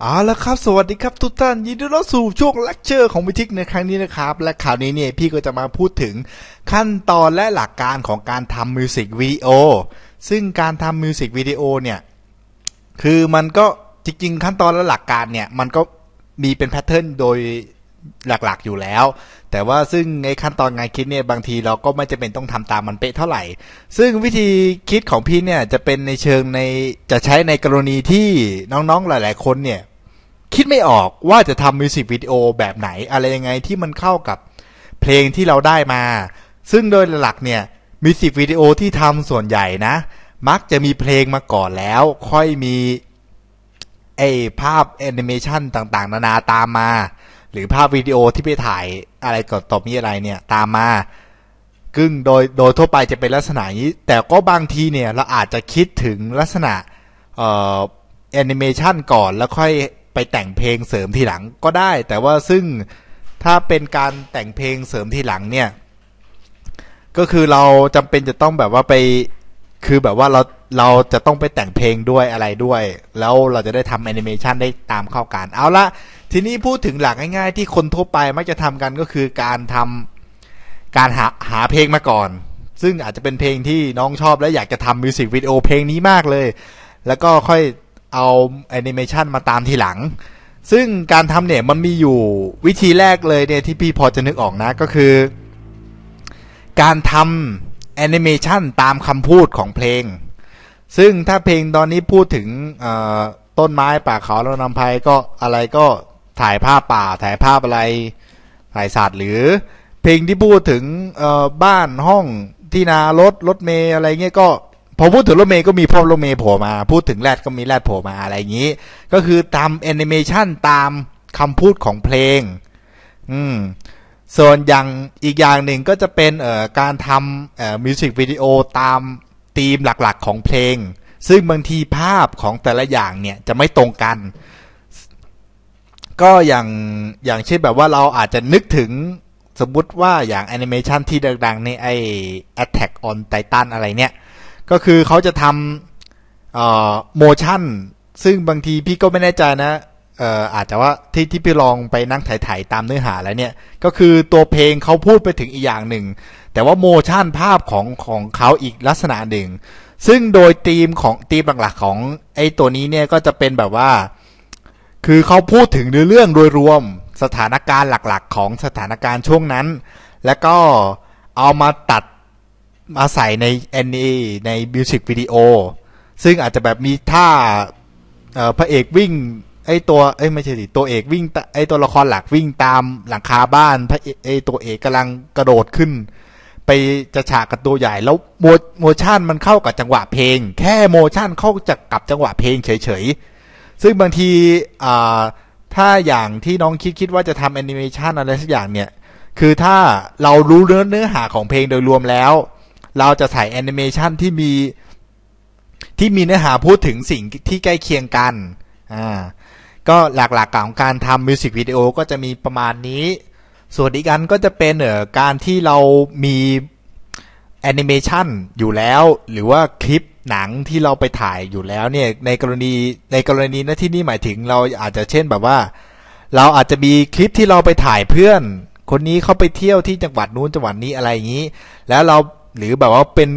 เอาละครับ สวัสดีครับทุกท่านยินดีต้อนรับสู่ช่วงเลคเชอร์ของวิทิกในครั้งนี้นะครับ และข่าวนี้เนี่ยพี่ก็จะมาพูดถึงขั้นตอนและหลักการของการทำมิวสิกวิดีโอซึ่งการทำมิวสิกวิดีโอเนี่ยคือมันก็จริงๆ ขั้นตอนและหลักการเนี่ยมันก็มีเป็นแพทเทิร์นโดย หลักๆอยู่แล้ว แต่ว่าซึ่งในขั้นตอนงานคิดเนี่ยบางทีเราก็ไม่จำเป็นต้องทำตามมันเป๊ะเท่าไหร่ ซึ่งวิธีคิดของพี่เนี่ยจะเป็นในเชิงในจะใช้ในกรณีที่น้องๆหลาย ๆ คนเนี่ยคิดไม่ออกว่าจะทำมิวสิกวิดีโอแบบไหนอะไรยังไงที่มันเข้ากับเพลงที่เราได้มา ซึ่งโดยหลักเนี่ยมิวสิกวิดีโอที่ทำส่วนใหญ่นะ มักจะมีเพลงมาก่อนแล้ว ค่อยมีไอภาพแอนิเมชันต่างๆ นานาตามมา หรือภาพวิดีโอที่ไปถ่ายอะไรก่อนต่อมีอะไรเนี่ย ตามมากึ่งโดยโดยทั่วไปจะเป็นลักษณะนี้ แต่ก็บางทีเนี่ยเราอาจจะคิดถึงลักษณะเอ่อแอนิเมชันก่อนแล้วค่อยไปแต่งเพลงเสริมทีหลังก็ได้ แต่ว่าซึ่งถ้าเป็นการแต่งเพลงเสริมทีหลังเนี่ย ก็คือเราจำเป็นจะต้องแบบว่าไปคือแบบว่าเราเราจะต้องไปแต่งเพลงด้วยอะไรด้วย แล้วเราจะได้ทำแอนิเมชันได้ตามเข้ากันเอาละ ทีนี้พูดถึงหลักง่าย ๆ ที่คนทั่วไปมักจะทำกันก็คือการทำการหาหาเพลงมาก่อน ซึ่งอาจจะเป็นเพลงที่น้องชอบและอยากจะทำมิวสิกวิดีโอเพลงนี้มากเลย แล้วก็ค่อยเอาแอนิเมชันมาตามทีหลัง ซึ่งการทำเนี่ยมันมีอยู่วิธีแรกเลยเนี่ยที่พี่พอจะนึกออกนะก็คือ การทำแอนิเมชันตามคำพูดของเพลง ซึ่งถ้าเพลงตอนนี้พูดถึงต้นไม้ป่าเขาแล้วนำภัยก็อะไรก็ ถ่ายภาพป่าถ่ายภาพอะไรถ่ายสัตว์หรือเพลงที่พูดถึงบ้านห้องที่นารถรถเมย์อะไรเงี้ยก็พอพูดถึงรถเมย์ก็มีพ่อรถเมย์โผล่มา พูดถึงแรดก็มีแรดโผล่มาอะไรอย่างนี้ ก็คือตามแอนิเมชันตามคำพูดของเพลง อืมส่วนอย่างอีกอย่างหนึ่งก็จะเป็นเอ่อการทำเอ่อมิวสิกวิดีโอตามธีมหลักๆของเพลง ซึ่งบางทีภาพของแต่ละอย่างเนี่ยจะไม่ตรงกัน ก็อย่างอย่างเช่นแบบว่าเราอาจจะนึกถึงสมมุติว่าอย่างแอนิเมชันที่ดังๆในไอ Attack on Titan อะไรเนี่ย ก็คือเขาจะทำเอ่อโมชั่น ซึ่งบางทีพี่ก็ไม่แน่ใจนะเอ่ออาจจะว่าที่ที่พี่ลองไปนั่งถ่ายๆตามเนื้อหาแล้วเนี่ย ก็คือตัวเพลงเขาพูดไปถึงอีกอย่างหนึ่ง แต่ว่าโมชั่นภาพของของเขาอีกลักษณะหนึ่ง ซึ่งโดยธีมของธีมหลักๆของไอ้ตัวนี้เนี่ยก็จะเป็นแบบว่า คือเขาพูดถึงเรื่องโดยรวมสถานการณ์หลักๆ ของสถานการณ์ช่วงนั้น แล้วก็เอามาตัดมาใส่ใน NA ในมิวสิกวิดีโอซึ่งอาจจะแบบมีท่าพระเอกวิ่ง ไอตัวไอไม่ใช่ดิตัวเอกวิ่งไอตัวละครหลักวิ่งตามหลังคาบ้านพระไอตัวเอกกำลังกระโดดขึ้น ไปจะฉากกับตัวใหญ่แล้วโมโมชั่นมันเข้ากับจังหวะเพลง แค่โมชั่นเข้าจะกับจังหวะเพลงเฉยๆ ซึ่งบางทีถ้าอย่างที่น้องคิดคิดว่าจะทำแอนิเมชันอะไรสักอย่างเนี่ย คือถ้าเรารู้เนื้อเนื้อหาของเพลงโดยรวมแล้ว เราจะใส่แอนิเมชันที่มีที่มีเนื้อหาพูดถึงสิ่งที่ใกล้เคียงกัน อ่า ก็หลักๆของการทำมิวสิกวิดีโอก็จะมีประมาณนี้ ส่วนอีกอันก็จะเป็นเอ่อการที่เรามี แอนิเมชันอยู่แล้ว หรือว่าคลิปหนังที่เราไปถ่ายอยู่แล้วเนี่ยในกรณีในกรณีนะที่นี่หมายถึงเราอาจจะเช่นแบบว่า เราอาจจะมีคลิปที่เราไปถ่ายเพื่อน คนนี้เขาไปเที่ยวที่จังหวัดนู้นจังหวัดนี้อะไรอย่างนี้ แล้วเราหรือแบบว่าเป็น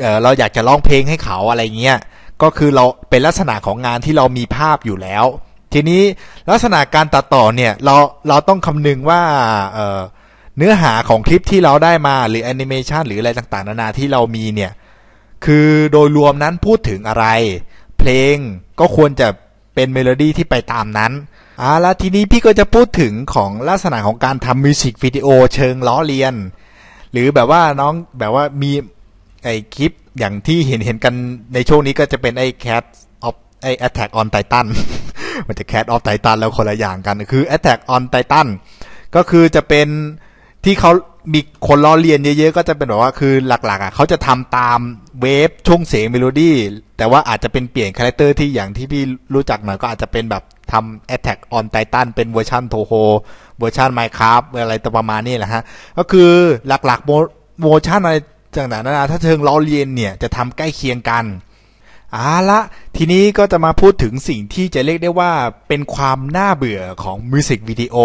เเราอยากจะร้องเพลงให้เขาอะไรเงี้ยก็คือเราเป็นลักษณะของงานที่เรามีภาพอยู่แล้ว ทีนี้ลักษณะการตัดต่อเนี่ยเราเราต้องคำนึงว่าเเนื้อหาของคลิปที่เราได้มาหรือแอนิเมชันหรืออะไรต่างๆ นานาที่เรามีเนี่ย คือโดยรวมนั้นพูดถึงอะไร เพลงก็ควรจะเป็นเมโลดี้ที่ไปตามนั้นอ่าแล้วทีนี้พี่ก็จะพูดถึงของลักษณะของการทำมิวสิกวิดีโอเชิงล้อเลียน หรือแบบว่าน้องแบบว่ามีไอคลิปอย่างที่เห็นเห็นกันในช่วงนี้ก็จะเป็นไอ Cat of ไอ Attack on Titan มันจะ Cat of Titan แล้วคนละอย่างกัน คือ Attack on Titan ก็คือจะเป็น ที่เขามีคนล้อเลียนเยอะๆ ก็จะเป็นแบบว่าคือหลักๆอะเขาจะทำตามเวฟช่วงเสียงเมโลดี้แต่ว่าอาจจะเป็นเปลี่ยนคาแรคเตอร์ที่อย่างที่พี่รู้จักหน่อยก็อาจจะเป็นแบบทำ Attack on Titan เป็นเวอร์ชันโทโฮเวอร์ชัน Minecraft อะไรตัวประมาณนี้แหละฮะ ก็คือหลักๆโมชั่นอะไรต่างๆนานาถ้าเชิงล้อเลียนเนี่ยจะทำใกล้เคียงกันอาละทีนี้ก็จะมาพูดถึงสิ่งที่จะเรียกได้ว่าเป็นความน่าเบื่อของมิวสิกวิดีโอ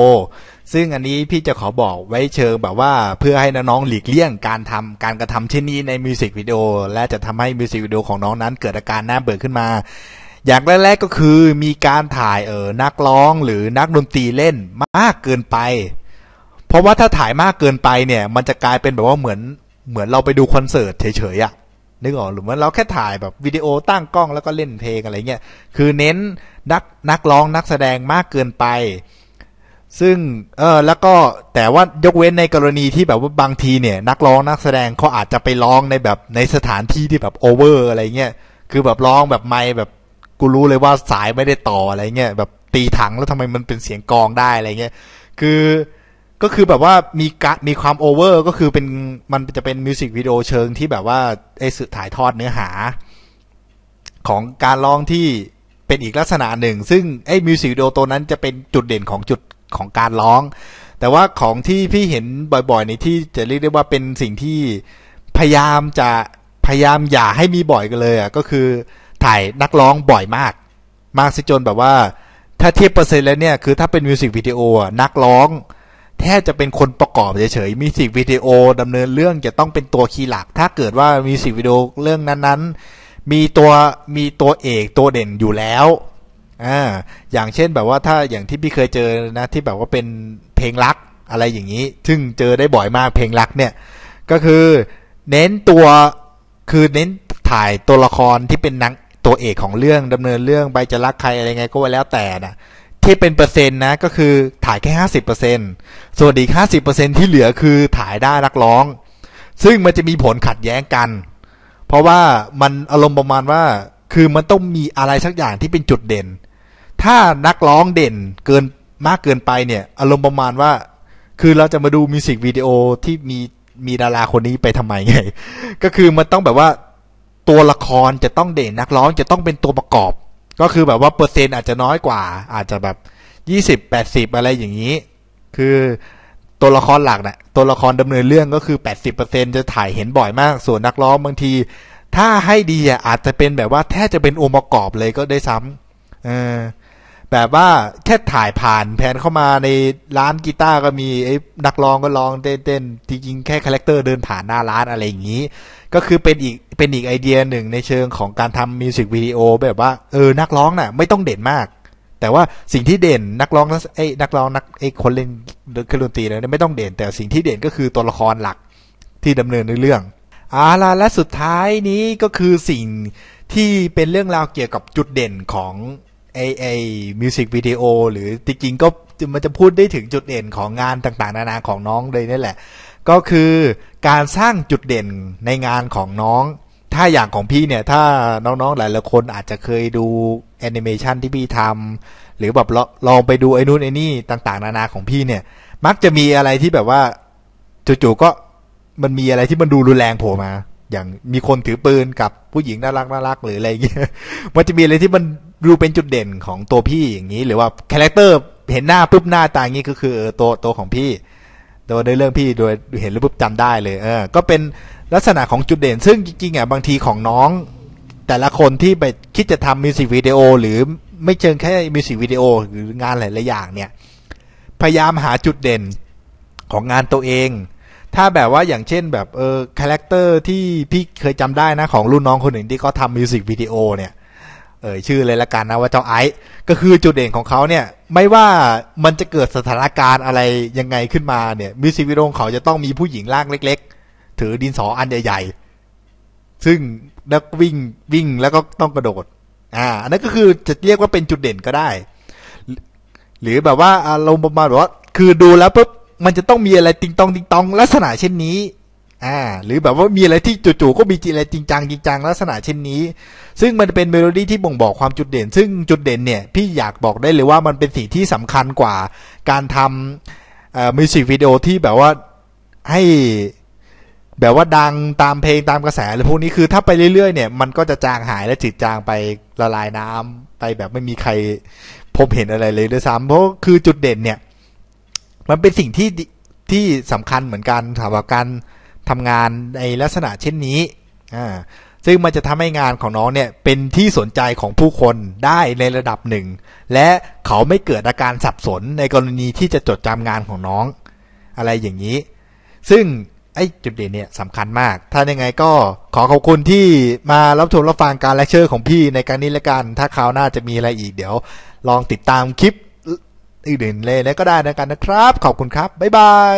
ซึ่งอันนี้พี่จะขอบอกไว้เชิงแบบว่าเพื่อให้น้องๆหลีกเลี่ยงการทำการกระทำเช่นนี้ในมิวสิกวิดีโอและจะทำให้มิวสิกวิดีโอของน้องนั้นเกิดอาการหน่าเบื่อขึ้นมา อย่างแรกๆก็คือมีการถ่ายเออนักร้องหรือนักดนตรีเล่นมากเกินไป เพราะว่าถ้าถ่ายมากเกินไปเนี่ย มันจะกลายเป็นแบบว่าเหมือนเหมือนเราไปดูคอนเสิร์ตเฉยๆอะนึกออกหรือว่าเราแค่ถ่ายแบบวิดีโอตั้งกล้องแล้วก็เล่นเพลงอะไรเงี้ย คือเน้นนักนักร้องนักแสดงมากเกินไป ซึ่งเออแล้วก็แต่ว่ายกเว้นในกรณีที่แบบว่าบางทีเนี่ย นักร้องนักแสดงเขาอาจจะไปร้องในแบบในสถานที่ที่แบบโอเวอร์อะไรเงี้ยคือแบบร้องแบบไม่แบบกูรู้เลยว่าสายไม่ได้ต่ออะไรเงี้ยแบบตีถังแล้วทำไมมันเป็นเสียงกองได้อะไรเงี้ยคือก็คือแบบว่ามีกะมีความโอเวอร์ก็คือเป็นมันจะเป็นมิวสิกวิดีโอเชิงที่แบบว่าไอ้สื่อถ่ายทอดเนื้อหา ของการร้องที่เป็นอีกลักษณะหนึ่ง ซึ่งไอ้มิวสิกวิดีโอตัวนั้นจะเป็นจุดเด่นของจุด ของการร้อง แต่ว่าของที่พี่เห็นบ่อยๆในที่จะเรียกได้ว่าเป็นสิ่งที่พยายามจะพยายามอย่าให้มีบ่อยกันเลยอะก็คือถ่ายนักร้องบ่อยมาก มากสิจนแบบว่า ถ้าเทียบเปอร์เซ็นต์แล้วเนี่ยคือถ้าเป็นมิวสิกวิดีโออะนักร้องแทบจะเป็นคนประกอบเฉยๆมิวสิกวิดีโอดำเนินเรื่องจะต้องเป็นตัวคีย์หลัก ถ้าเกิดว่ามิวสิกวิดีโอเรื่องนั้นๆ มีตัวมีตัวเอกตัวเด่นอยู่แล้ว อ่าอย่างเช่นแบบว่าถ้าอย่างที่พี่เคยเจอนะที่แบบว่าเป็นเพลงรักอะไรอย่างนี้ ซึ่งเจอได้บ่อยมากเพลงรักเนี่ย ก็คือเน้นตัวคือเน้นถ่ายตัวละครที่เป็นนังตัวเอกของเรื่องดำเนินเรื่องไปจะรักใครอะไรไงก็ว่าแล้วแต่นะที่เป็นเปอร์เซ็นต์นะก็คือถ่ายแค่ห้าสิบเปอร์เซ็นส่วนอีกห้าสิบเปอร์เซ็นที่เหลือคือถ่ายได้นักร้อง ซึ่งมันจะมีผลขัดแย้งกัน เพราะว่ามันอารมณ์ประมาณว่าคือมันต้องมีอะไรสักอย่างที่เป็นจุดเด่น ถ้านักร้องเด่นเกินมากเกินไปเนี่ย อารมณ์ประมาณว่า คือเราจะมาดูมิวสิกวิดีโอที่มีมีดาราคนนี้ไปทำไมไง ก็คือมันต้องแบบว่าตัวละครจะต้องเด่นนักร้องจะต้องเป็นตัวประกอบ ก็คือแบบว่าเปอร์เซ็นต์อาจจะน้อยกว่า อาจจะแบบยี่สิบแปดสิบอะไรอย่างนี้ คือตัวละครหลักเนะ่ยตัวละครดำเนินเรื่องก็คือแปดสิบเปอร์เซ็นจะถ่ายเห็นบ่อยมาก ส่วนนักร้องบางที ถ้าให้ดีอะอาจจะเป็นแบบว่าแทบจะเป็นองค์ประกอบเลยก็ได้ซ้ำเออ แบบว่าแค่ถ่ายผ่านแผนเข้ามาในร้านกีตาร์ก็มีไอ้นักร้องก็ร้องเต้นๆจริงๆแค่คาแรคเตอร์เดินผ่านหน้าร้านอะไรอย่างนี้ ก็คือเป็นอีกเป็นอีกไอเดียหนึ่งในเชิงของการทำมิวสิกวิดีโอแบบว่าเออนักร้องน่ะ ไม่ต้องเด่นมาก แต่ว่าสิ่งที่เด่นนักร้องไอ้นักร้องนักไอ้คนเล่นเครื่องดนตรีเนี่ยไม่ต้องเด่น แต่สิ่งที่เด่นก็คือตัวละครหลักที่ดำเนินในเรื่องอาล่ะและสุดท้ายนี้ก็คือสิ่งที่เป็นเรื่องราวเกี่ยวกับจุดเด่นของ ไอไอมิวสิกวิดีโอหรือจริงๆก็มันจะพูดได้ถึงจุดเด่นของงานต่างๆ นานาของน้องเลยนี่แหละ ก็คือการสร้างจุดเด่นในงานของน้อง ถ้าอย่างของพี่เนี่ย ถ้าน้องๆหลายๆคนอาจจะเคยดูแอนิเมชันที่พี่ทำหรือแบบลองไปดูไอ้นู่นไอ้นี่ต่างๆ นานาของพี่เนี่ย มักจะมีอะไรที่แบบว่าจู่ๆก็มันมีอะไรที่มันดูรุนแรงโผล่มา อย่างมีคนถือปืนกับผู้หญิงน่ารักน่ารักหรืออะไรอย่างเงี้ยมันจะมีอะไรที่มันดูเป็นจุดเด่นของตัวพี่อย่างนี้ หรือว่าคาแรคเตอร์เห็นหน้าปุ๊บหน้าตาอย่างนี้ก็คือตัวตัวของพี่โดยในเรื่องพี่โดยเห็นแล้วปุ๊บจำได้เลย เออ ก็เป็นลักษณะของจุดเด่น ซึ่งจริงๆอะบางทีของน้อง แต่ละคนที่ไปคิดจะทำมิวสิกวิดีโอหรือไม่เชิงแค่มิวสิกวิดีโอหรืองานหลายๆอย่างเนี่ย พยายามหาจุดเด่นของงานตัวเอง ถ้าแบบว่าอย่างเช่นแบบเออคาแรคเตอร์ที่พี่เคยจำได้นะของรุ่นน้องคนหนึ่งที่เขาทำมิวสิกวิดีโอเนี่ยเอ่ยชื่อเลยละกันนะว่าเจ้าไอซ์ก็คือจุดเด่นของเขาเนี่ย ไม่ว่ามันจะเกิดสถานการณ์อะไรยังไงขึ้นมาเนี่ยมิวสิกวิดีโอเขาจะต้องมีผู้หญิงร่างเล็ก ๆ ถือดินสออันใหญ่ๆ ซึ่งนักวิ่งวิ่งแล้วก็ต้องกระโดด อ่าอันนั้นก็คือจะเรียกว่าเป็นจุดเด่นก็ได้ หรือแบบว่าอารมณ์ประมาณว่าคือดูแล้วปุ๊บ มันจะต้องมีอะไรติงตองติงตองลักษณะเช่นนี้ อ่า หรือแบบว่ามีอะไรที่จู่ๆก็มีอะไรจริงจังจริงจังลักษณะเช่นนี้ ซึ่งมันเป็นเมโลดี้ที่บ่งบอกความจุดเด่น ซึ่งจุดเด่นเนี่ย พี่อยากบอกได้เลยว่ามันเป็นสิ่งที่สำคัญกว่าการทำมิวสิกวิดีโอที่แบบว่าให้แบบว่าดังตามเพลงตามกระแสอะไรพวกนี้คือถ้าไปเรื่อยๆ เนี่ยมันก็จะจางหายและจิตจางไปละลายน้ำไปแบบไม่มีใครพบเห็นอะไรเลยด้วยซ้ำเพราะคือจุดเด่นเนี่ย มันเป็นสิ่งที่ที่สำคัญเหมือนกันสำหรับการทำงานในลักษณะเช่นนี้อ่าซึ่งมันจะทำให้งานของน้องเนี่ยเป็นที่สนใจของผู้คนได้ในระดับหนึ่ง และเขาไม่เกิดอาการสับสนในกรณีที่จะจดจำงานของน้อง อะไรอย่างนี้ ซึ่งไอ้จุดเด่นเนี่ยสำคัญมาก ถ้ายังไงก็ขอขอบคุณที่มารับชมรับฟังการเลคเชอร์ของพี่ในการนี้ละกัน ถ้าคราวหน้าจะมีอะไรอีกเดี๋ยว ลองติดตามคลิป อื่นๆเลยแล้วก็ได้นะกันนะครับ ขอบคุณครับ บ๊ายบาย